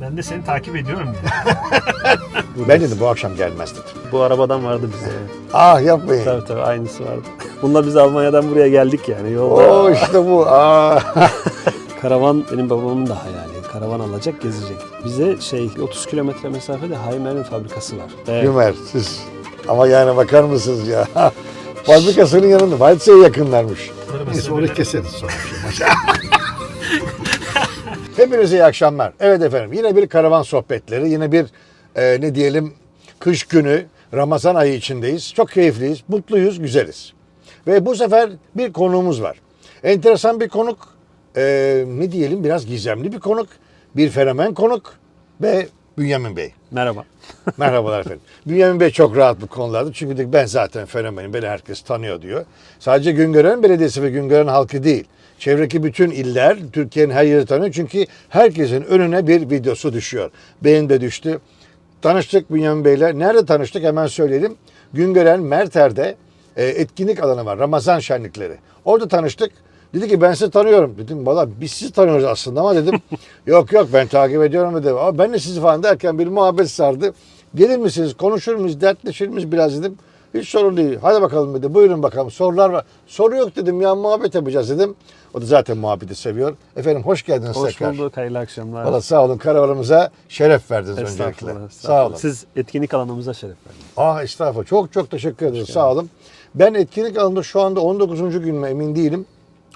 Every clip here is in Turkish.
Ben de seni takip ediyorum. Ben dedim bu akşam gelmez dedim. Bu arabadan vardı bize. Ah yapmayın. tabii tabii aynısı vardı. Bununla biz Almanya'dan buraya geldik yani yolda. Oo işte bu. Aa. Karavan benim babamın da hayali. Karavan alacak, gezecek. Bize şey 30 kilometre mesafede Haymer'in fabrikası var. Evet. Gümer siz. Ama yani bakar mısınız ya? Fabrikasının yanında Weizsäck'e yakınlarmış. Neyse onu keseriz sonra. Hepinize iyi akşamlar. Evet efendim yine bir karavan sohbetleri, yine bir e, ne diyelim kış günü Ramazan ayı içindeyiz. Çok keyifliyiz, mutluyuz, güzeliz. Ve bu sefer bir konuğumuz var. Enteresan bir konuk, e, ne diyelim biraz gizemli bir konuk, bir fenomen konuk ve Bünyamin Bey. Merhaba. Merhabalar efendim. Bünyamin Bey çok rahat bu konularda. Çünkü ben zaten fenomenim, beni herkes tanıyor diyor. Sadece Güngören Belediyesi ve Güngören halkı değil. Çevredeki bütün iller, Türkiye'nin her yeri tanıyor. Çünkü herkesin önüne bir videosu düşüyor. Benim de düştü. Tanıştık Bünyamin Bey'le. Nerede tanıştık hemen söyleyelim. Güngören Merter'de e, etkinlik alanı var. Ramazan şenlikleri. Orada tanıştık. Dedi ki ben sizi tanıyorum. Dedim valla biz sizi tanıyoruz aslında ama dedim yok yok ben takip ediyorum dedim. Ama ben de sizi falan derken bir muhabbet sardı. Gelir misiniz konuşur muyuz dertleşir miyiz biraz dedim. Hiç sorun değil. Hadi bakalım dedi. Buyurun bakalım. Sorular var. Soru yok dedim ya muhabbet yapacağız dedim. O da zaten muhabbeti seviyor. Efendim hoş geldiniz Hoş tekrar. bulduk, hayırlı akşamlar. Valla sağ olun karavanımıza şeref verdiniz öncelikle. Estağfurullah, Sağ estağfurullah. olun. Siz etkinlik alanımıza şeref verdiniz. Ah estağfurullah. Çok çok teşekkür ederim. Sağ olun. Ben etkinlik alanında şu anda 19. gün mü emin değilim.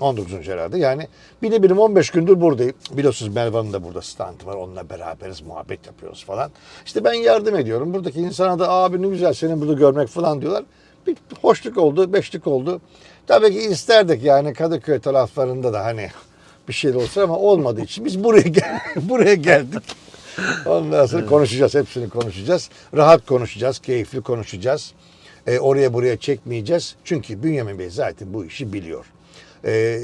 19. herhalde. Yani bir de benim 15 gündür buradayım. Biliyorsunuz Mervan'ın da burada standı var. Onunla beraberiz, muhabbet yapıyoruz falan. İşte ben yardım ediyorum. Buradaki insana da abi ne güzel seni burada görmek falan diyorlar. Bir hoşluk oldu, beşlik oldu. Tabii ki isterdik yani Kadıköy taraflarında da hani bir şey olsa ama olmadığı için biz buraya gel buraya geldik. Ondan sonra konuşacağız, hepsini konuşacağız. Rahat konuşacağız, keyifli konuşacağız. E, oraya buraya çekmeyeceğiz. Çünkü Bünyamin Bey zaten bu işi biliyor. E,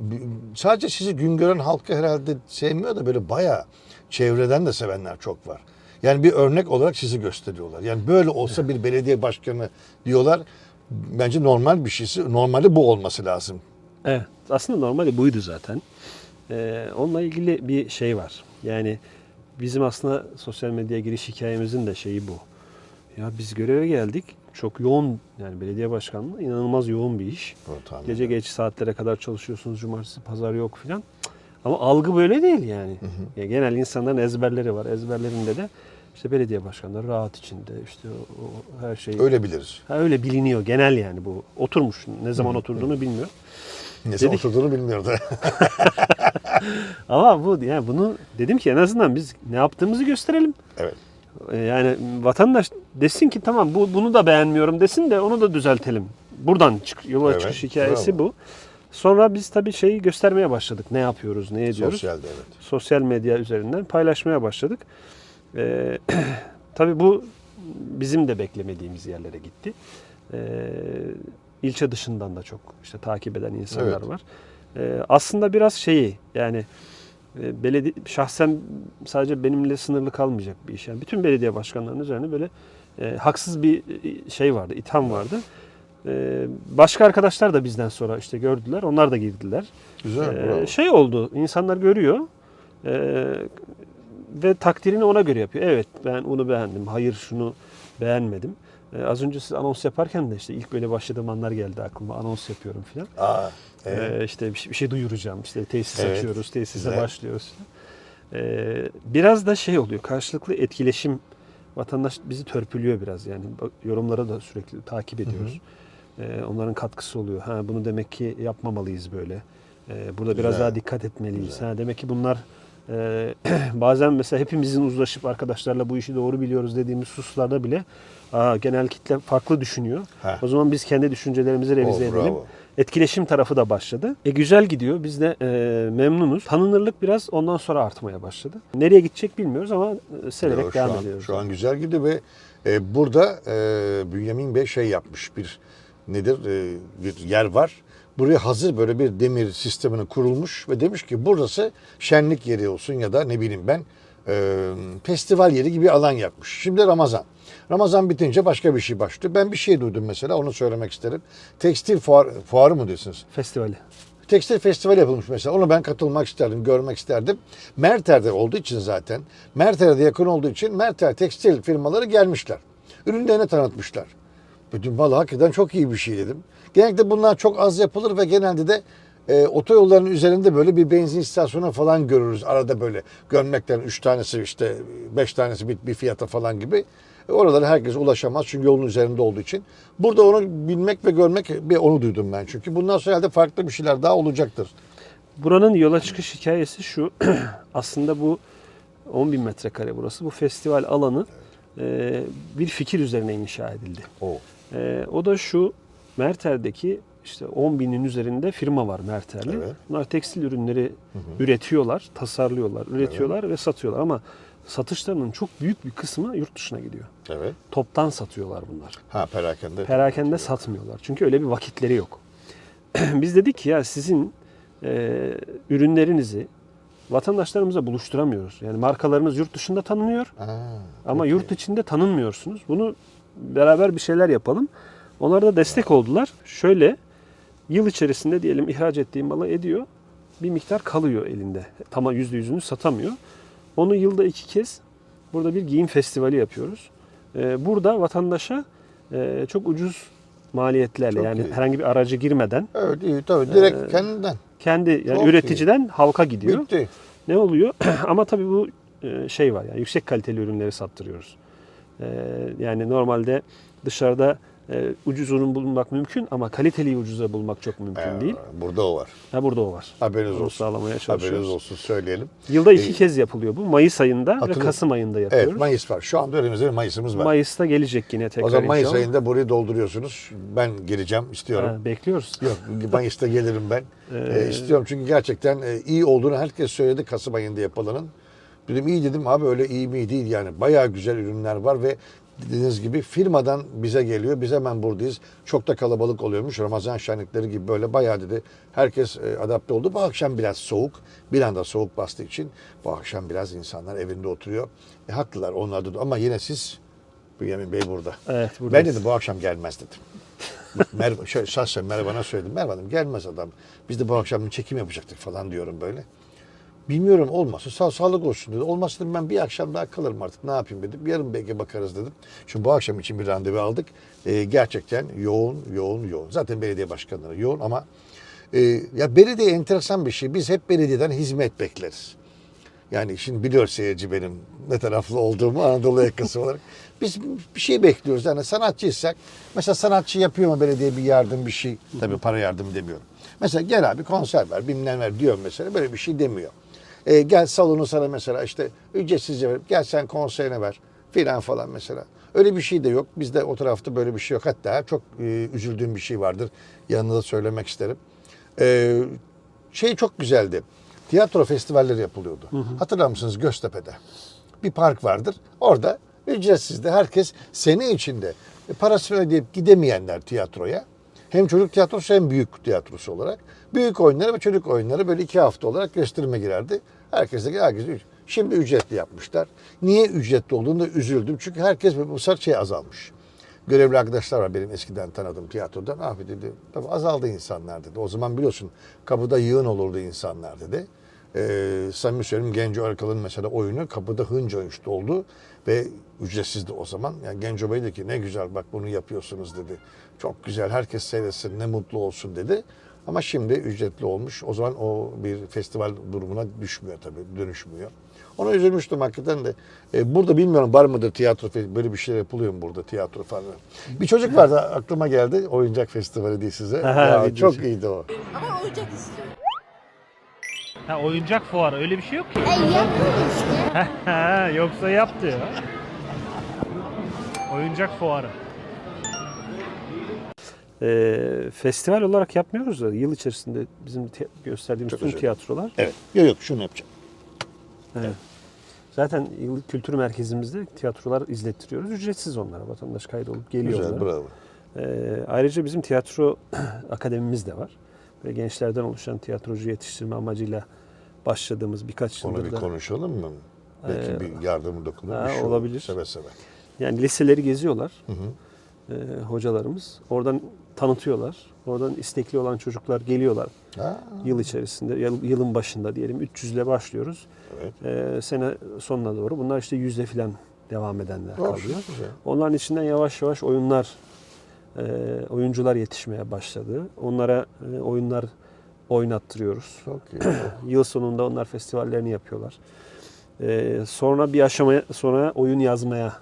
b- sadece sizi Güngören halkı herhalde sevmiyor da böyle bayağı çevreden de sevenler çok var. Yani bir örnek olarak sizi gösteriyorlar. Yani böyle olsa bir belediye başkanı diyorlar. Bence normal bir şeysi. Normali bu olması lazım. Evet. Aslında normali buydu zaten. Ee, onunla ilgili bir şey var. Yani bizim aslında sosyal medyaya giriş hikayemizin de şeyi bu. Ya biz göreve geldik. Çok yoğun yani belediye başkanlığı inanılmaz yoğun bir iş. Tahmin Gece geç saatlere kadar çalışıyorsunuz. Cumartesi, pazar yok filan. Ama algı böyle değil yani. Ya genel insanların ezberleri var. Ezberlerinde de işte belediye başkanları rahat içinde işte o, o her şey Öyle biliriz. Ha, öyle biliniyor genel yani bu. Oturmuş. Ne zaman oturduğunu bilmiyor. Neyse Dedik- oturduğunu bilmiyordu. Ama bu yani bunu dedim ki en azından biz ne yaptığımızı gösterelim. evet. Ee, Yani vatandaş desin ki tamam bu bunu da beğenmiyorum desin de onu da düzeltelim. Buradan çık, yola Evet, çıkış hikayesi bravo. bu. Sonra biz tabii şeyi göstermeye başladık. Ne yapıyoruz, ne ediyoruz? Sosyalde evet. Sosyal medya üzerinden paylaşmaya başladık. Ee, tabii bu bizim de beklemediğimiz yerlere gitti. Ee, ilçe dışından da çok işte takip eden insanlar Evet. var. Ee, aslında biraz şeyi yani e, belediye şahsen sadece benimle sınırlı kalmayacak bir iş. Yani bütün belediye başkanlarının üzerine böyle e, haksız bir e, şey vardı, itham vardı. Ee, başka arkadaşlar da bizden sonra işte gördüler, onlar da girdiler. Güzel. Bravo. şey oldu, insanlar görüyor ee, ve takdirini ona göre yapıyor. Evet ben bunu beğendim, hayır şunu beğenmedim. Ee, az önce siz anons yaparken de işte ilk böyle başladığım anlar geldi aklıma. Anons yapıyorum filan. Aa, evet. Ee, işte bir şey, bir şey duyuracağım. İşte tesis Evet, açıyoruz, tesise güzel. başlıyoruz. Ee, biraz da şey oluyor, karşılıklı etkileşim. Vatandaş bizi törpülüyor biraz yani. Yorumlara da sürekli takip ediyoruz. Ee, onların katkısı oluyor. Ha bunu demek ki yapmamalıyız böyle. Ee, burada biraz Güzel. daha dikkat etmeliyiz. Güzel. Ha demek ki bunlar e, bazen mesela hepimizin uzlaşıp arkadaşlarla bu işi doğru biliyoruz dediğimiz hususlarda bile aa, genel kitle farklı düşünüyor. Heh. O zaman biz kendi düşüncelerimizi revize Oh, edelim. bravo. Etkileşim tarafı da başladı. E güzel gidiyor. Biz de e, memnunuz. Tanınırlık biraz ondan sonra artmaya başladı. Nereye gidecek bilmiyoruz ama e, severek Yo, devam an, ediyoruz. Şu an güzel gidiyor ve e, burada e, Bünyamin Bey şey yapmış bir nedir e, bir yer var. Buraya hazır böyle bir demir sistemini kurulmuş ve demiş ki burası şenlik yeri olsun ya da ne bileyim ben e, festival yeri gibi alan yapmış. Şimdi Ramazan. Ramazan bitince başka bir şey başlıyor. Ben bir şey duydum mesela onu söylemek isterim. Tekstil fuar, fuarı mı diyorsunuz? Festivali. tekstil festivali yapılmış mesela. Ona ben katılmak isterdim, görmek isterdim. Merter'de olduğu için zaten, Merter'e de yakın olduğu için Merter tekstil firmaları gelmişler. Ürünlerini tanıtmışlar. Dedim valla hakikaten çok iyi bir şey dedim. Genellikle bunlar çok az yapılır ve genelde de e, otoyolların üzerinde böyle bir benzin istasyonu falan görürüz. Arada böyle gömleklerin üç tanesi işte beş tanesi bir, bir fiyata falan gibi. E, oralara herkes ulaşamaz çünkü yolun üzerinde olduğu için. Burada onu bilmek ve görmek bir onu duydum ben çünkü. Bundan sonra herhalde farklı bir şeyler daha olacaktır. Buranın yola çıkış hikayesi şu. Aslında bu 10 bin metrekare burası. Bu festival alanı e, bir fikir üzerine inşa edildi. O. E, o da şu. Merter'deki işte 10 binin üzerinde firma var Merter'li. Evet. Bunlar tekstil ürünleri üretiyorlar, tasarlıyorlar, üretiyorlar ve satıyorlar ama satışlarının çok büyük bir kısmı yurt dışına gidiyor. Evet. Toptan satıyorlar bunlar. Ha perakende. Perakende satmıyorlar. Çünkü öyle bir vakitleri yok. Biz dedik ki ya sizin e, ürünlerinizi vatandaşlarımıza buluşturamıyoruz. Yani markalarınız yurt dışında tanınıyor Ha, ama peki. yurt içinde tanınmıyorsunuz. Bunu beraber bir şeyler yapalım. Onlar da destek oldular. Şöyle yıl içerisinde diyelim ihraç ettiği malı ediyor. Bir miktar kalıyor elinde. Tamam yüzde yüzünü satamıyor. Onu yılda iki kez burada bir giyim festivali yapıyoruz. Ee, burada vatandaşa e, çok ucuz maliyetlerle Çok yani iyi. herhangi bir aracı girmeden Evet iyi tabii direkt Ee, kendinden. kendi yani Çok üreticiden halka gidiyor. Bitti. Ne oluyor? Ama tabii bu e, şey var yani yüksek kaliteli ürünleri sattırıyoruz. E, Yani normalde dışarıda e, ucuz ürün bulmak mümkün ama kaliteliyi ucuza bulmak çok mümkün Ee, değil. Burada o var. Ha burada o var. Haberiniz Onu olsun. sağlamaya çalışıyoruz. Haberiniz olsun söyleyelim. Yılda iki Ee, kez yapılıyor bu. Mayıs ayında ve hatırlıyorum. Kasım ayında yapıyoruz. Evet Mayıs var. Şu anda önümüzde Mayıs'ımız var. Mayıs'ta gelecek yine tekrar o zaman Mayıs inşallah. ayında burayı dolduruyorsunuz. Ben geleceğim istiyorum. Ha, bekliyoruz. Yok Mayıs'ta gelirim ben. Ee, Ee, istiyorum çünkü gerçekten e, iyi olduğunu herkes söyledi Kasım ayında yapılanın. Dedim iyi dedim abi öyle iyi mi değil yani. Bayağı güzel ürünler var ve dediğiniz gibi firmadan bize geliyor. Biz hemen buradayız. Çok da kalabalık oluyormuş. Ramazan şenlikleri gibi böyle bayağı dedi. Herkes e, adapte oldu. Bu akşam biraz soğuk. Bir anda soğuk bastığı için bu akşam biraz insanlar evinde oturuyor. E, haklılar onlar da ama yine siz Bünyamin Bey burada. Evet Ben buradayız. dedim bu akşam gelmez dedim. Merve, şöyle şahsen Mervan'a söyledim. Merve Hanım gelmez adam. Biz de bu akşam bir çekim yapacaktık falan diyorum böyle. Bilmiyorum olmazsa sağ sağlık olsun dedi. Olmazsa ben bir akşam daha kalırım artık ne yapayım dedim. Yarın belki bakarız dedim. Şimdi bu akşam için bir randevu aldık. Ee, gerçekten yoğun yoğun yoğun. Zaten belediye başkanları yoğun ama e, ya belediye enteresan bir şey. Biz hep belediyeden hizmet bekleriz. Yani şimdi biliyor seyirci benim ne taraflı olduğumu Anadolu yakası olarak. Biz bir şey bekliyoruz. Yani sanatçıysak mesela sanatçı yapıyor mu belediye bir yardım bir şey. Tabii para yardım demiyorum. Mesela gel abi konser ver bilmem ver diyor mesela böyle bir şey demiyor. E, gel salonu sana mesela işte ücretsizce ver. Gel sen konserine ver filan falan mesela. Öyle bir şey de yok. Bizde o tarafta böyle bir şey yok. Hatta çok e, üzüldüğüm bir şey vardır. Yanında da söylemek isterim. E, şey çok güzeldi. Tiyatro festivalleri yapılıyordu. Hatırlar mısınız Göztepe'de? Bir park vardır. Orada ücretsizdi. Herkes sene içinde e, parasını ödeyip gidemeyenler tiyatroya hem çocuk tiyatrosu hem büyük tiyatrosu olarak büyük oyunları ve çocuk oyunları böyle iki hafta olarak gösterime girerdi. Herkes de herkes üc- Şimdi ücretli yapmışlar. Niye ücretli olduğunu da üzüldüm. Çünkü herkes bu sefer şey azalmış. Görevli arkadaşlar var benim eskiden tanıdığım tiyatrodan. Abi dedi tabii azaldı insanlar dedi. O zaman biliyorsun kapıda yığın olurdu insanlar dedi. Ee, samimi söyleyeyim Genco Arkal'ın mesela oyunu kapıda hınca hınç doldu ve ücretsizdi o zaman. Yani Genco Bey dedi ki ne güzel bak bunu yapıyorsunuz dedi. Çok güzel herkes seyretsin ne mutlu olsun dedi. Ama şimdi ücretli olmuş. O zaman o bir festival durumuna düşmüyor tabii dönüşmüyor. Ona üzülmüştüm hakikaten de. E, burada bilmiyorum var mıdır tiyatro böyle bir şey yapılıyor mu burada tiyatro falan. Bir çocuk vardı aklıma geldi. Oyuncak festivali diye size. Aha, Ya, çok iyiydi o. Ama oyuncak istiyorum. Ha oyuncak fuarı öyle bir şey yok ki. E yapın işte. Ha yoksa yap diyor. Oyuncak fuarı. E, festival olarak yapmıyoruz da yıl içerisinde bizim te- gösterdiğimiz Çok tüm özür tiyatrolar Evet. Yok yok şunu yapacağım. Zaten yıllık kültür merkezimizde tiyatrolar izlettiriyoruz. Ücretsiz onlara. Vatandaş kaydolup geliyorlar. Güzel bravo. Ee, ayrıca bizim tiyatro akademimiz de var. Ve gençlerden oluşan tiyatrocu yetiştirme amacıyla başladığımız birkaç Onu yıldır bir da. konuşalım mı? Belki Ee, bir yardımı dokunur. ha, bir şey olur. olabilir. Seve seve. Yani liseleri geziyorlar. e, hocalarımız. Oradan tanıtıyorlar. Oradan istekli olan çocuklar geliyorlar. Ha, Yıl içerisinde, yıl- yılın başında diyelim 300 ile başlıyoruz. evet. E, sene sonuna doğru bunlar işte yüzde filan devam edenler Hoş, kalıyor. güzel. Onların içinden yavaş yavaş oyunlar, oyuncular yetişmeye başladı. Onlara e, oyunlar oynattırıyoruz. Çok iyi. Yıl sonunda onlar festivallerini yapıyorlar. E, sonra bir aşamaya sonra oyun yazmaya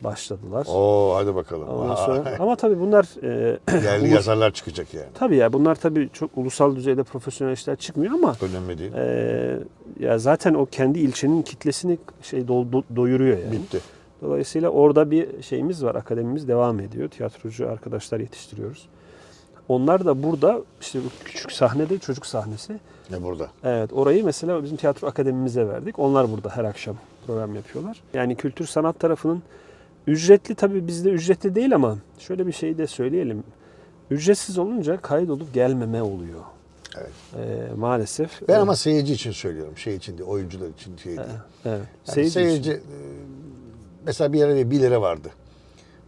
başladılar. Oo hadi bakalım. Ondan sonra, ama tabii bunlar e, Yerli ulus- yazarlar çıkacak yani. tabii ya bunlar tabii çok ulusal düzeyde profesyonel işler çıkmıyor ama Önemli değil. e, ya zaten o kendi ilçenin kitlesini şey do- do- doyuruyor yani. Bitti. Dolayısıyla orada bir şeyimiz var, akademimiz devam ediyor. Tiyatrocu arkadaşlar yetiştiriyoruz. Onlar da burada işte bu küçük sahnede çocuk sahnesi. Ne burada? Evet orayı mesela bizim tiyatro akademimize verdik. Onlar burada her akşam program yapıyorlar. Yani kültür sanat tarafının ücretli tabii bizde ücretli değil ama şöyle bir şey de söyleyelim. Ücretsiz olunca kaydolup gelmeme oluyor. Evet. Ee, maalesef. Ben Ee, ama seyirci için söylüyorum. Şey için değil, oyuncular için şey değil. evet. Yani Seyirci için. seyirci, e, mesela bir yere 1 lira vardı.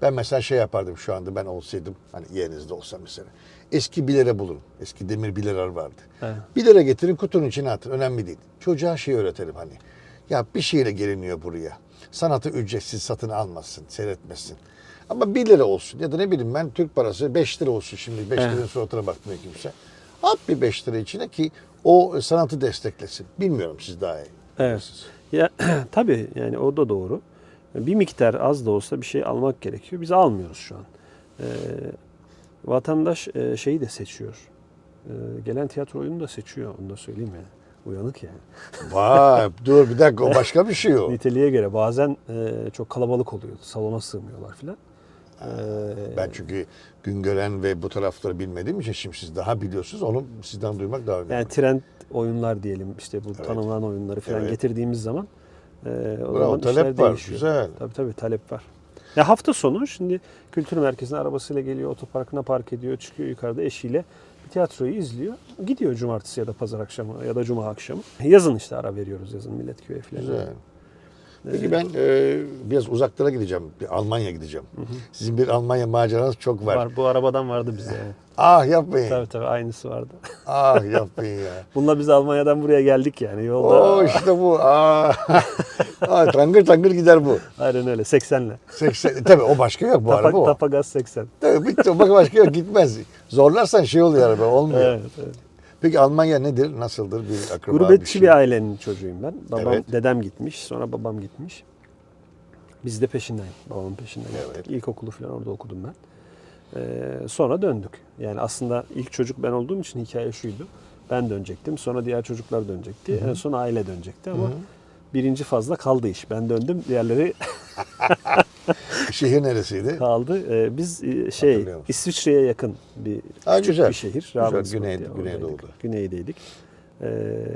Ben mesela şey yapardım şu anda ben olsaydım hani yerinizde olsam mesela. Eski 1 lira bulun. Eski demir 1 liralar vardı. Evet. 1 lira getirin kutunun içine atın. Önemli değil. Çocuğa şey öğretelim hani. Ya bir şeyle geliniyor buraya. Sanatı ücretsiz satın almasın, seyretmesin. Ama 1 lira olsun ya da ne bileyim ben Türk parası 5 lira olsun şimdi 5 Evet. liranın suratına bakmıyor kimse. At bir 5 lira içine ki o sanatı desteklesin. Bilmiyorum siz daha iyi. Evet. Ya tabii yani o da doğru. Bir miktar az da olsa bir şey almak gerekiyor. Biz almıyoruz şu an. Ee, vatandaş e, şeyi de seçiyor. Ee, gelen tiyatro oyunu da seçiyor. Onu da söyleyeyim yani. Uyanık yani. Vay dur bir dakika o başka bir şey o. Niteliğe göre bazen e, çok kalabalık oluyor. Salona sığmıyorlar filan. Ee, Ben çünkü Güngören ve bu tarafları bilmediğim için şimdi siz daha biliyorsunuz. Onu sizden duymak daha önemli. yani trend oyunlar diyelim işte bu Evet. tanınan oyunları falan Evet. getirdiğimiz zaman e, o Bravo, zaman talep işler var, değişiyor. güzel. Tabii tabii talep var. Ya hafta sonu şimdi kültür merkezine arabasıyla geliyor, otoparkına park ediyor, çıkıyor yukarıda eşiyle bir tiyatroyu izliyor. Gidiyor cumartesi ya da pazar akşamı ya da cuma akşamı. Yazın işte ara veriyoruz yazın Milletköy'e falan. Güzel. Peki ben e, biraz uzaklara gideceğim. Bir Almanya gideceğim. Sizin bir Almanya maceranız çok var. Var. Bu arabadan vardı bize. Ah yapmayın. tabii tabii aynısı vardı. Ah yapmayın ya. Bununla biz Almanya'dan buraya geldik yani yolda. Oo işte bu. Ah. ah, tangır tangır gider bu. Aynen öyle 80'le. 80, tabii o başka yok bu Tapa, araba o. tapa gaz 80. Tabii bitti. Bak başka yok gitmez. Zorlarsan şey oluyor araba olmuyor. Evet, evet. Peki Almanya nedir? Nasıldır bir akraba Gurbetçi şey? bir ailenin çocuğuyum ben. Babam, Evet. dedem gitmiş, sonra babam gitmiş. Biz de peşinden, babamın peşinden Evet. gittik. İlkokulu falan orada okudum ben. Ee, sonra döndük. Yani aslında ilk çocuk ben olduğum için hikaye şuydu. Ben dönecektim, sonra diğer çocuklar dönecekti. En son aile dönecekti ama birinci fazla kaldı iş. Ben döndüm, diğerleri Şehir neresiydi? kaldı. Ee, biz e, şey Hatırlıyorum. İsviçre'ye yakın bir Ha, küçük güzel. bir şehir. Güzel, Ravensburg güney- diye. Güneydeydik. Ee,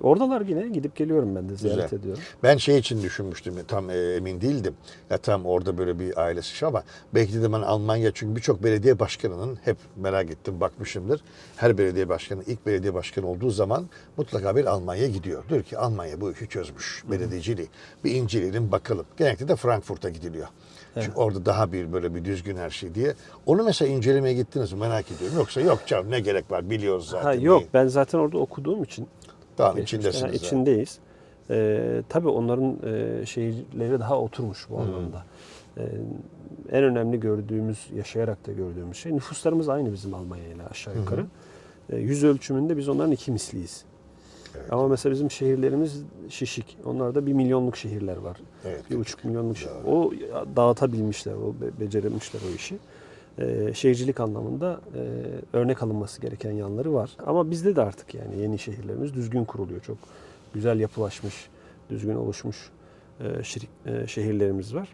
oradalar yine gidip geliyorum ben de ziyaret Güzel. ediyorum. Ben şey için düşünmüştüm tam e, emin değildim. Ya tam orada böyle bir ailesi şey ama belki de ben Almanya çünkü birçok belediye başkanının hep merak ettim bakmışımdır. Her belediye başkanı ilk belediye başkanı olduğu zaman mutlaka bir Almanya'ya gidiyor. Diyor ki Almanya bu işi çözmüş belediyeciliği. Bir inceleyelim bakalım. Genellikle de Frankfurt'a gidiliyor. Çünkü orada daha bir böyle bir düzgün her şey diye. Onu mesela incelemeye gittiniz mi merak ediyorum. Yoksa yok canım ne gerek var biliyoruz zaten. Ha, yok diye. ben zaten orada okuduğum için Tamam geçmişte, içindesiniz. zaten. içindeyiz. Ee, tabii onların e, şehirleri daha oturmuş bu anlamda. Ee, en önemli gördüğümüz, yaşayarak da gördüğümüz şey nüfuslarımız aynı bizim Almanya ile aşağı yukarı. Ee, yüz ölçümünde biz onların iki misliyiz. Ama mesela bizim şehirlerimiz şişik. Onlarda bir milyonluk şehirler var. Evet, bir buçuk milyonluk şehir. O dağıtabilmişler, o be- becerebilmişler o işi. Ee, şehircilik anlamında e, örnek alınması gereken yanları var. Ama bizde de artık yani yeni şehirlerimiz düzgün kuruluyor. Çok güzel yapılaşmış, düzgün oluşmuş e, şirik- e, şehirlerimiz var.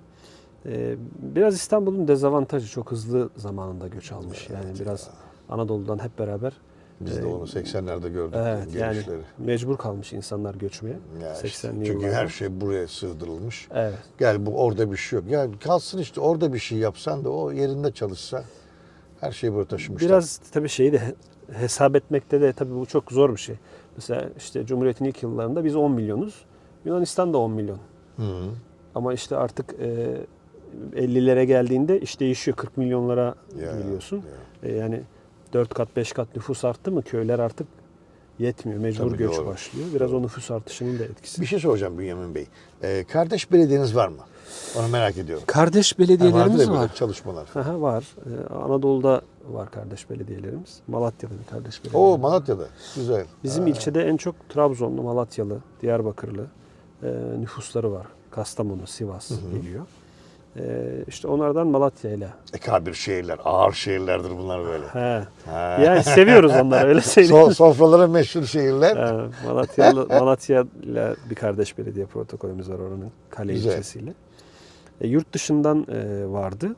E, biraz İstanbul'un dezavantajı çok hızlı zamanında göç almış. Yani biraz Anadolu'dan hep beraber Biz de onu 80'lerde gördük. evet yani mecbur kalmış insanlar göçmeye. Ya işte, 80'li çünkü yıllarda. her şey buraya sığdırılmış. Evet. Gel bu orada bir şey yok. Ya kalsın işte orada bir şey yapsan da o yerinde çalışsa her şeyi buraya taşımışlar. Biraz tabii şeyi de he- hesap etmekte de tabii bu çok zor bir şey. Mesela işte Cumhuriyet'in ilk yıllarında biz 10 milyonuz. Yunanistan da 10 milyon. Hı. Ama işte artık e, 50'lere geldiğinde iş değişiyor. 40 milyonlara Ya, geliyorsun. E, yani 4 kat 5 kat nüfus arttı mı köyler artık yetmiyor. Mecbur Tabii, göç doğru. başlıyor. Biraz o nüfus artışının da etkisi. Bir şey soracağım Bünyamin Bey. Ee, kardeş belediyeniz var mı? Onu merak ediyorum. Kardeş belediyelerimiz ya böyle var. Çalışmalar. Aha, var. Ee, Anadolu'da var kardeş belediyelerimiz. Malatya'da bir kardeş belediye. Oo Malatya'da. Güzel. Bizim Ha, ilçede en çok Trabzonlu, Malatyalı, Diyarbakırlı e, nüfusları var. Kastamonu, Sivas geliyor. E, işte onlardan Malatya ile. Ekabir şehirler, ağır şehirlerdir bunlar böyle. He. Ha. Yani seviyoruz onları öyle söyleyeyim. So- sofralara meşhur şehirler. Ee, Malatyalı, Malatya ile bir kardeş belediye protokolümüz var oranın Kale Güzel. ilçesiyle. E, yurt dışından e, vardı.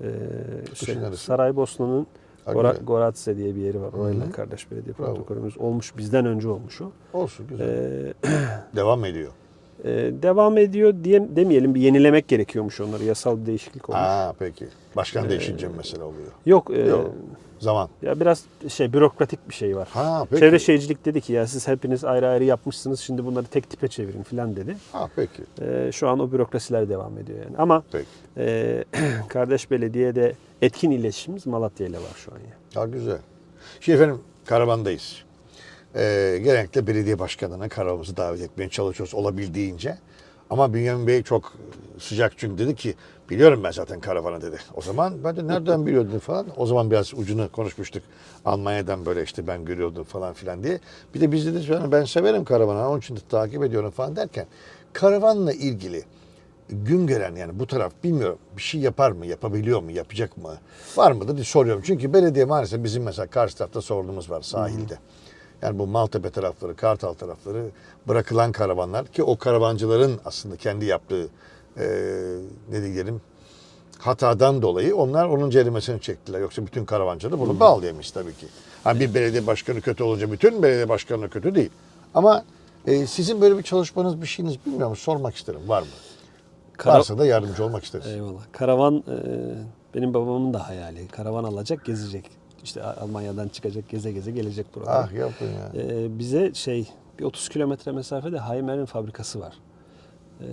E, şey? Saraybosna'nın Gora. Goratse diye bir yeri var. Orayla Hı. kardeş belediye protokolümüz olmuş. Bizden önce olmuş o. Olsun güzel. E, Devam ediyor. E, devam ediyor diye demeyelim. Bir yenilemek gerekiyormuş onları. Yasal bir değişiklik olmuş. Ha peki. Başkan Ee, değişince mesele oluyor? Yok. e, Yok. Zaman. Ya biraz şey bürokratik bir şey var. Ha peki. Çevre Şehircilik dedi ki ya siz hepiniz ayrı ayrı yapmışsınız. Şimdi bunları tek tipe çevirin filan dedi. Ha peki. Ee, şu an o bürokrasiler devam ediyor yani. Ama Peki. e, kardeş belediyede etkin iletişimimiz Malatya ile var şu an. Yani. Ha güzel. Şimdi efendim karavandayız. Ee, genellikle belediye başkanına karavamızı davet etmeye çalışıyoruz olabildiğince. Ama Bünyamin Bey çok sıcak çünkü dedi ki biliyorum ben zaten karavanı dedi. O zaman ben de nereden biliyordun falan. O zaman biraz ucunu konuşmuştuk. Almanya'dan böyle işte ben görüyordum falan filan diye. Bir de biz dedi ben severim karavanı onun için de takip ediyorum falan derken karavanla ilgili Güngören yani bu taraf bilmiyorum bir şey yapar mı, yapabiliyor mu, yapacak mı, var mı da diye soruyorum. Çünkü belediye maalesef bizim mesela karşı tarafta sorunumuz var sahilde. Yani bu Maltepe tarafları, Kartal tarafları bırakılan karavanlar ki o karavancıların aslında kendi yaptığı eee ne diyelim hatadan dolayı onlar onun cerimesini çektiler. Yoksa bütün karavancılar bunu bağlayamış tabii ki. Ha bir belediye başkanı kötü olunca bütün belediye başkanı kötü değil. Ama e, sizin böyle bir çalışmanız bir şeyiniz bilmiyorum sormak isterim var mı? Kara- Varsa da yardımcı olmak isteriz. Eyvallah. Karavan e, benim babamın da hayali. Karavan alacak, gezecek. İşte Almanya'dan çıkacak, geze geze gelecek buraya. Ah yapın ya. E, bize şey bir 30 kilometre mesafede Heimer'in fabrikası var. E,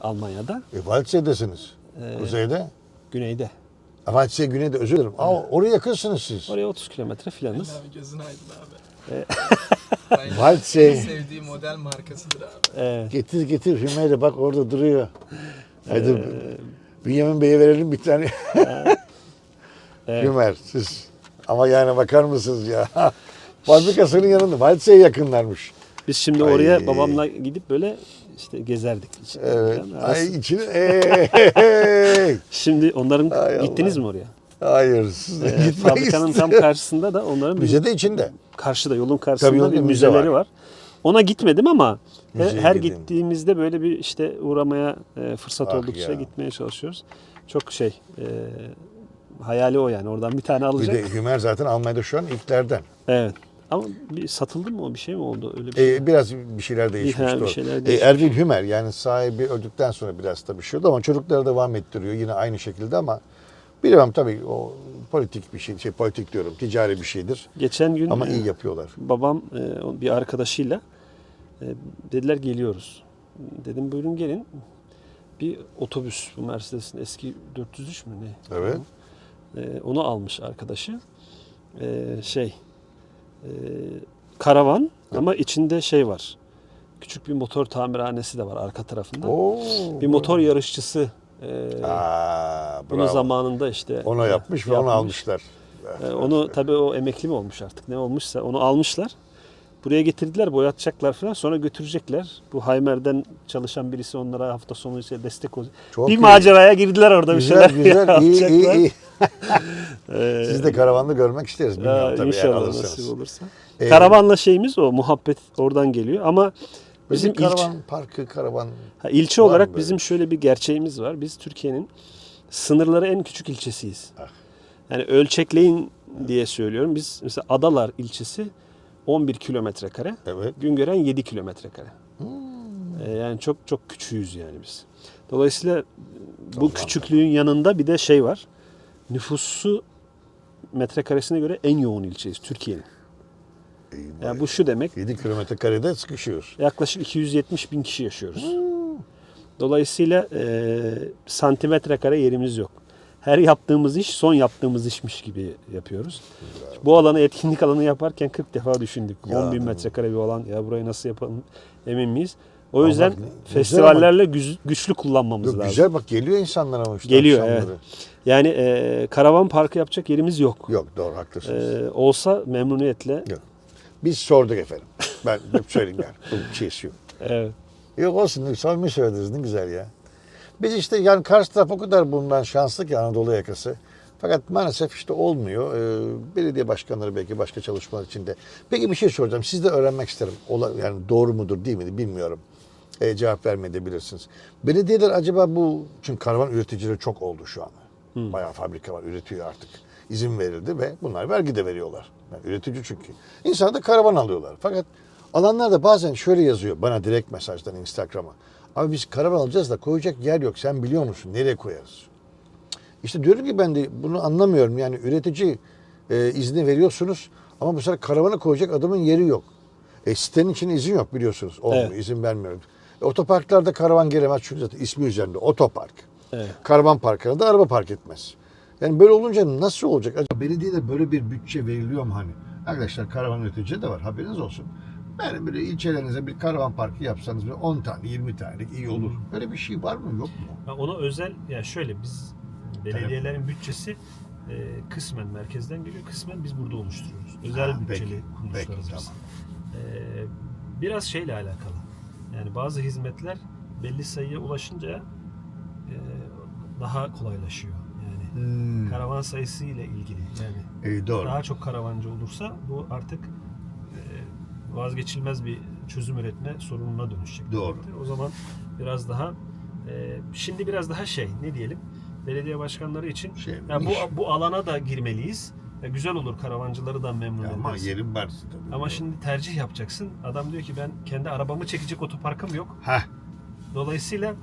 Almanya'da, E, Valtse'desiniz. Ee, Kuzeyde. güneyde. Ha, Valtse güneyde özür dilerim. Aa, oraya yakınsınız siz. Oraya 30 kilometre filanız. Abi gözün aydın abi. E, Ben Valtse. en sevdiğim model markasıdır abi. E, Getir getir Hümeyre bak orada duruyor. Hadi Ee, Bünyamin Bey'e verelim bir tane. evet. Hümer siz. Ama yani bakar mısınız ya? Fabrikasının yanında. Valtse'ye yakınlarmış. Biz şimdi Ay. oraya babamla gidip böyle işte gezerdik. Evet. Yani Ay içini. Ey! Şimdi onların Ay Allah. gittiniz mi oraya? Hayır siz de Ee, fabrikanın tam istiyor. karşısında da onların Müze de içinde. karşıda yolun karşısında Tabii bir müze müzeleri var. var. Ona gitmedim ama Müzeye her gideyim. gittiğimizde böyle bir işte uğramaya e, fırsat Ah oldukça ya. gitmeye çalışıyoruz. Çok şey e, hayali o yani oradan bir tane Bir alacak. de Hümer zaten Almanya'da şu an ilklerden. Evet. Ama bir satıldı mı o bir şey mi oldu öyle bir şey? Ee, biraz bir şeyler değişmiş. ha, bir şeyler Ee, değişmiş. Erbil Hümer yani sahibi öldükten sonra biraz tabii şey oldu ama çocukları devam ettiriyor yine aynı şekilde ama bilemem tabii o politik bir şey, şey politik diyorum ticari bir şeydir Geçen gün ama e, iyi yapıyorlar. babam e, bir arkadaşıyla e, dediler geliyoruz. Dedim buyurun gelin. Bir otobüs bu Mercedes'in eski 403 mü ne? Evet. E, onu almış arkadaşı. E, şey e, karavan ama içinde şey var. Küçük bir motor tamirhanesi de var arka tarafında. Oo. Bir motor yarışçısı e, Aa, bunu bravo. zamanında işte Onu e, yapmış ve onu almışlar. e, onu tabii o emekli mi olmuş artık ne olmuşsa onu almışlar. Buraya getirdiler boyatacaklar falan sonra götürecekler. Bu Haymer'den çalışan birisi onlara hafta sonu işte destek olacak. Çok bir iyi. maceraya girdiler orada Güzel bir şeyler güzel iyi iyi iyi. Ee, Siz de karavanda görmek isteriz. ya, Bilmiyorum tabii inşallah alırsanız. nasip olursa. Ee, Karavanla şeyimiz o muhabbet oradan geliyor ama Bizim bizim ilç, karavan parkı, karavan ha, ilçe var mı olarak böyle bizim şöyle bir gerçeğimiz var. Biz Türkiye'nin sınırları en küçük ilçesiyiz. Ah. Yani ölçekleyin diye söylüyorum. Biz mesela Adalar ilçesi 11 kilometre kare. Evet. Güngören 7 kilometre kare. Ee, yani çok çok küçüğüz yani biz. Dolayısıyla bu Tamam. küçüklüğün yanında bir de şey var. Nüfusu metrekaresine göre en yoğun ilçeyiz Türkiye'nin. Yani bu şu demek 7 kilometre karede sıkışıyoruz. yaklaşık 270 bin kişi yaşıyoruz. Dolayısıyla e, santimetre kare yerimiz yok. Her yaptığımız iş son yaptığımız işmiş gibi yapıyoruz. Bu alanı etkinlik alanı yaparken 40 defa düşündük. Ya, 10 bin metrekare bir alan ya burayı nasıl yapalım emin miyiz? O Ama yüzden bak festivallerle güz- güçlü kullanmamız Yok, lazım. güzel bak geliyor insanlar ama işte Geliyor akşamları. Yani e, karavan parkı yapacak yerimiz yok. Yok doğru haklısınız. E, olsa memnuniyetle. Yok. Biz sorduk efendim. Ben hep söyleyeyim yani. Bu yok. Evet. Yok olsun. Samimi söylediniz ne güzel ya. Biz işte yani karşı taraf o kadar bundan şanslı ki Anadolu yakası. Fakat maalesef işte olmuyor. Ee, belediye başkanları belki başka çalışmalar içinde. Peki bir şey soracağım. Siz de öğrenmek isterim. Ola, yani doğru mudur değil mi bilmiyorum. Ee, cevap vermeyebilirsiniz. Belediyeler acaba bu çünkü karavan üreticileri çok oldu şu an. Bayağı fabrika var üretiyor artık. İzin verildi ve bunlar vergi de veriyorlar. Yani üretici çünkü. İnsanlar da karavan alıyorlar. Fakat alanlar da bazen şöyle yazıyor bana direkt mesajdan Instagram'a. Abi biz karavan alacağız da koyacak yer yok. Sen biliyor musun? Nereye koyarız? İşte diyorum ki ben de bunu anlamıyorum. Yani üretici e, izni veriyorsunuz ama bu sefer karavanı koyacak adamın yeri yok. E, sitenin içinde izin yok biliyorsunuz. Olmuyor, Evet. izin vermiyorum. E, otoparklarda karavan giremez çünkü zaten ismi üzerinde otopark. Evet. Karavan parklarında araba park etmez. Yani böyle olunca nasıl olacak? Acaba belediyede böyle bir bütçe veriliyor mu hani? Arkadaşlar karavan üretici de var haberiniz olsun. Yani böyle ilçelerinize bir karavan parkı yapsanız bir 10 tane 20 tanelik iyi olur. Böyle bir şey var mı yok mu? Ya Ona özel ya şöyle biz belediyelerin bütçesi e, kısmen merkezden geliyor, kısmen biz burada oluşturuyoruz. Özel Ha, bütçeli peki, kuruluşlarız biz. tamam. E, biraz şeyle alakalı. Yani bazı hizmetler belli sayıya ulaşınca daha kolaylaşıyor. Yani Hmm. karavan sayısı ile ilgili. Yani E, doğru. daha çok karavancı olursa bu artık e, vazgeçilmez bir çözüm üretme sorununa dönüşecek. Doğru. O zaman biraz daha e, şimdi biraz daha şey ne diyelim belediye başkanları için Şey, ya bu iş. bu alana da girmeliyiz. Ya güzel olur karavancıları da memnun Ya ama ederiz. yerim var tabii. Ama şimdi tercih yapacaksın. Adam diyor ki ben kendi arabamı çekecek otoparkım yok. Heh, Dolayısıyla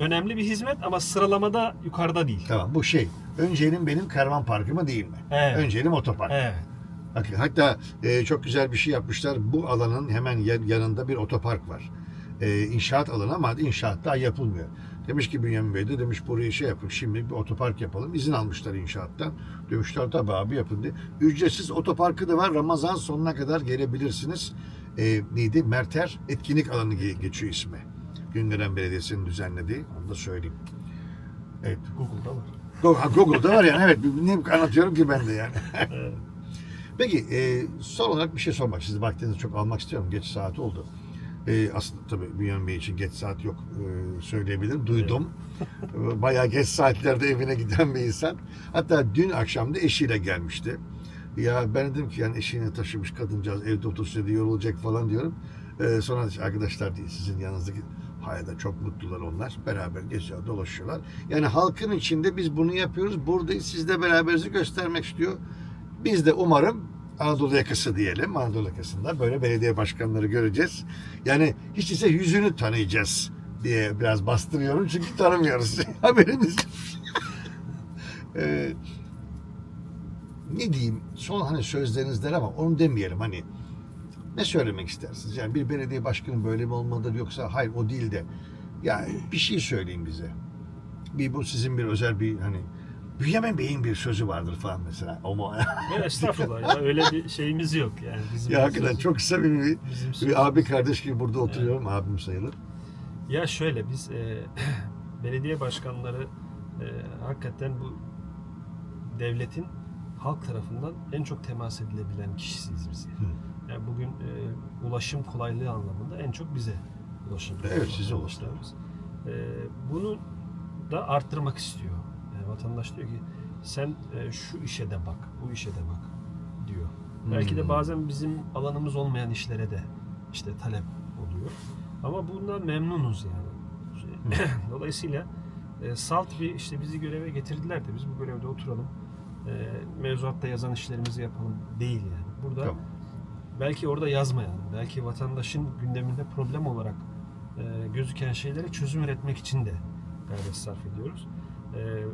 önemli bir hizmet ama sıralamada yukarıda değil. tamam bu şey. Önceliğim benim karavan parkı mı değil mi? Evet. Önceliğim otopark. Evet. Bakın, hatta e, çok güzel bir şey yapmışlar. Bu alanın hemen yan- yanında bir otopark var. E, inşaat alanı ama inşaat daha yapılmıyor. Demiş ki Bünyamin Bey de demiş burayı şey yapın şimdi bir otopark yapalım. İzin almışlar inşaattan. Demişler tabii abi yapın diye. Ücretsiz otoparkı da var. Ramazan sonuna kadar gelebilirsiniz. E, neydi? Merter etkinlik alanı ge- geçiyor ismi. Güngören Belediyesi'nin düzenlediği. Onu da söyleyeyim. Evet. Google'da var. Google'da var yani evet. Ne anlatıyorum ki ben de yani. Evet. Peki e, son olarak bir şey sormak. Sizi vaktinizi çok almak istiyorum. Geç saat oldu. E, aslında tabii Bünyamin Bey için geç saat yok e, söyleyebilirim. Duydum. E, Bayağı geç saatlerde evine giden bir insan. Hatta dün akşam da eşiyle gelmişti. Ya ben dedim ki yani eşiğini taşımış kadıncağız evde otursa diye yorulacak falan diyorum. E, sonra arkadaşlar değil sizin yanınızdaki hayata çok mutlular onlar. Beraber geziyor, dolaşıyorlar. Yani halkın içinde biz bunu yapıyoruz. Buradayız. Siz de beraberizi göstermek istiyor. Biz de umarım Anadolu yakası diyelim. Anadolu yakasında böyle belediye başkanları göreceğiz. Yani hiç ise yüzünü tanıyacağız diye biraz bastırıyorum çünkü tanımıyoruz. Haberiniz. Ee, ne diyeyim? Son hani sözlerinizden ama onu demeyelim hani. Ne söylemek istersiniz? Yani bir belediye başkanı böyle mi olmalıdır yoksa hayır o değil de yani bir şey söyleyin bize. Bir bu sizin bir özel bir hani Bünyamin Bey'in bir sözü vardır falan mesela. O mu? Ya estağfurullah ya öyle bir şeyimiz yok yani. Bizim ya hakikaten çok samimi bizim bir abi kardeş gibi burada oturuyorum. Abim sayılır. Ya şöyle biz e, belediye başkanları e, hakikaten bu devletin halk tarafından en çok temas edilebilen kişisiyiz biz. Yani. Yani bugün e, ulaşım kolaylığı anlamında en çok bize ulaşım. Evet, size ulaştırıyoruz. E, bunu da arttırmak istiyor. Yani vatandaş diyor ki sen e, şu işe de bak, bu işe de bak diyor. Belki de Hmm. bazen bizim alanımız olmayan işlere de işte talep oluyor. Ama bundan memnunuz yani. Şey, Dolayısıyla e, salt bir işte bizi göreve getirdiler de biz bu görevde oturalım. E, mevzuatta yazan işlerimizi yapalım değil yani. Burada Tamam. Belki orada yazmayalım. Belki vatandaşın gündeminde problem olarak e, gözüken şeylere çözüm üretmek için de gayret sarf ediyoruz. E,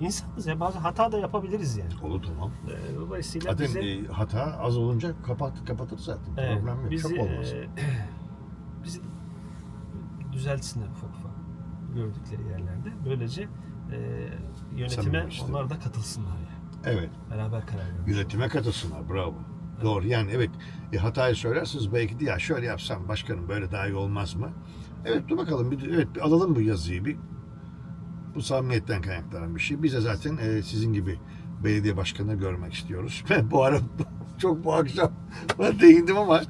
insanız ya bazı hata da yapabiliriz yani. Olur tamam. E, dolayısıyla Zaten bize e, hata az olunca kapat kapatır zaten. Evet, Problem yok. bizi, Çok olmaz. e, bizi düzeltsinler ufak ufak. gördükleri yerlerde. Böylece e, yönetime işte. onlar da katılsınlar yani. Evet. Beraber karar vermiş. Yönetime katılsınlar. Bravo. Doğru. Yani evet e, hatayı söylersiniz belki de ya şöyle yapsam başkanım böyle daha iyi olmaz mı? Evet dur bakalım. Bir, evet bir alalım bu yazıyı bir. Bu samimiyetten kaynaklanan bir şey. Biz de zaten e, sizin gibi belediye başkanını görmek istiyoruz. Ben bu ara çok bu akşam ben değindim ama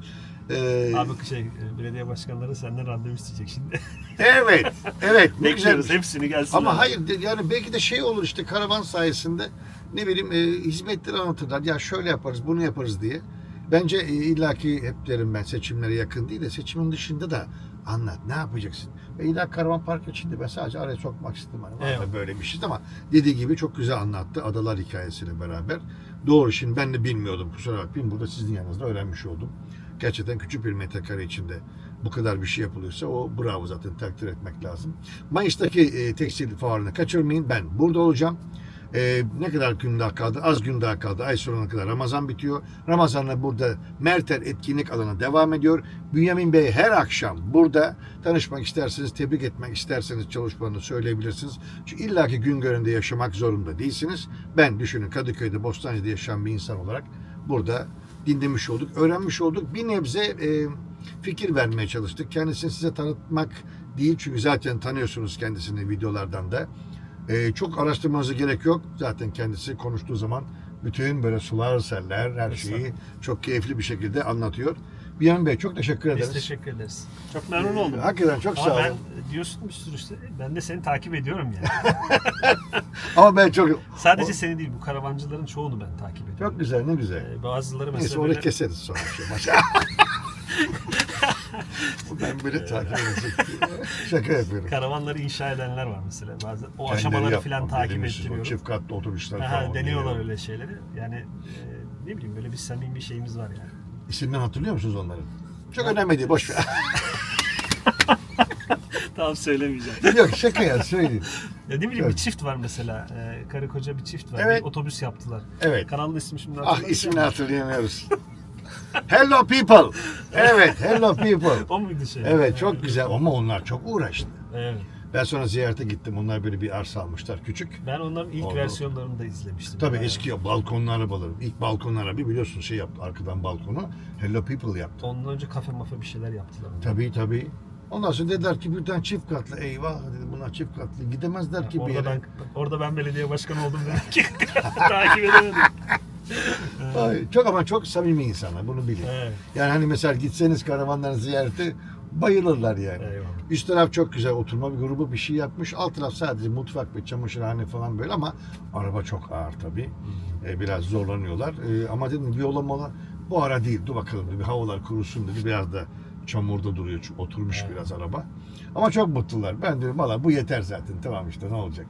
e, Abi şey e, belediye başkanları senden randevu isteyecek şimdi. evet evet ne güzel. Bekliyoruz hepsini gelsin. Ama abi. hayır de- yani belki de şey olur işte karavan sayesinde ne bileyim e, hizmetleri anlatırlar. Ya şöyle yaparız bunu yaparız diye. Bence e, illaki hep derim ben seçimlere yakın değil de seçimin dışında da anlat ne yapacaksın. Ve illa karavan park içinde ben sadece araya sokmak istedim. Hani Evet. böyle bir şey ama dediği gibi çok güzel anlattı adalar hikayesiyle beraber. Doğru şimdi ben de bilmiyordum kusura bakmayın burada sizin yanınızda öğrenmiş oldum. Gerçekten küçük bir metrekare içinde bu kadar bir şey yapılıyorsa o bravo zaten takdir etmek lazım. Mayıs'taki e, tekstil fuarını kaçırmayın. Ben burada olacağım. E, ne kadar gün daha kaldı? Az gün daha kaldı. Ay sonuna kadar Ramazan bitiyor. Ramazan'la burada Merter etkinlik alanı devam ediyor. Bünyamin Bey her akşam burada tanışmak isterseniz, tebrik etmek isterseniz çalışmalarını söyleyebilirsiniz. Çünkü illaki gün göründe yaşamak zorunda değilsiniz. Ben düşünün Kadıköy'de, Bostancı'da yaşayan bir insan olarak burada dinlemiş olduk, öğrenmiş olduk. Bir nebze e, fikir vermeye çalıştık. Kendisini size tanıtmak değil çünkü zaten tanıyorsunuz kendisini videolardan da. E, çok araştırmanıza gerek yok. Zaten kendisi konuştuğu zaman bütün böyle sular, seller, her şeyi çok keyifli bir şekilde anlatıyor. Bünyamin Bey çok teşekkür ederiz. Biz teşekkür ederiz. Çok memnun oldum. Hakikaten çok Ama sağ olun. ben diyorsun bir sürü işte. Ben de seni takip ediyorum yani. Ama ben çok Sadece seni değil bu karavancıların çoğunu ben takip ediyorum. çok güzel, ne güzel. Ee, bazıları Neyse mesela orayı böyle- keseriz sonra. şey. ben böyle takip edecek. Şaka yapıyorum. karavanları inşa edenler var mesela. Bazen o Kendileri aşamaları yapmam, falan takip dediğimiz o ettiriyorum. Çift katlı oturuşlar Aha, falan. deniyorlar öyle şeyleri. Yani e, ne bileyim böyle bir samimi bir şeyimiz var yani. İsimden hatırlıyor musunuz onları? Çok önemli değil, boş ver. tamam söylemeyeceğim. Yok şaka ya söyleyeyim. Ya ne bileyim bir çift var mesela. E, karı koca bir çift var. Evet. Bir otobüs yaptılar. Evet. Kanalın ismi şimdi Ah hatırlamıyorum. ismini hatırlayamıyoruz. Hello people. Evet, hello people. O muydu şey? Evet çok güzel ama onlar çok uğraştı. Evet. Ben sonra ziyarete gittim. Onlar böyle bir arsa almışlar küçük. Ben onların ilk Oldu. versiyonlarını da izlemiştim. Tabii Yani. eski balkonlu arabaları. İlk balkonlu araba biliyorsun şey yaptı arkadan balkonu. Hello people yaptı. Ondan önce kafe mafe bir şeyler yaptılar. Tabii tabii. Ondan sonra dediler ki birden çift katlı. Eyvah dedim bunlar çift katlı. Gidemezler ki bir orada yere. ben orada ben belediye başkanı oldum ki takip edemedim. Ay, çok ama çok samimi insanlar bunu bilin. Evet. Yani hani mesela gitseniz karavanların ziyareti bayılırlar yani. Eyvallah. Üst taraf çok güzel oturma bir grubu bir şey yapmış. Alt taraf sadece mutfak ve çamaşırhane falan böyle ama araba çok ağır tabii. Ee, biraz zorlanıyorlar. Ee, ama dedim bir yola mola bu ara değil. Dur bakalım dedi. Havalar kurusun dedi. Biraz da çamurda duruyor. Çünkü oturmuş Evet. biraz araba. Ama çok mutlular. Ben diyorum valla bu yeter zaten. Tamam işte ne olacak.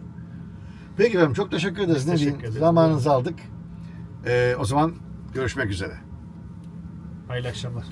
Peki efendim çok teşekkür ederiz. Biz ne teşekkür diyeyim? ederiz. Zamanınızı aldık. Ee, o zaman görüşmek üzere. Hayırlı akşamlar.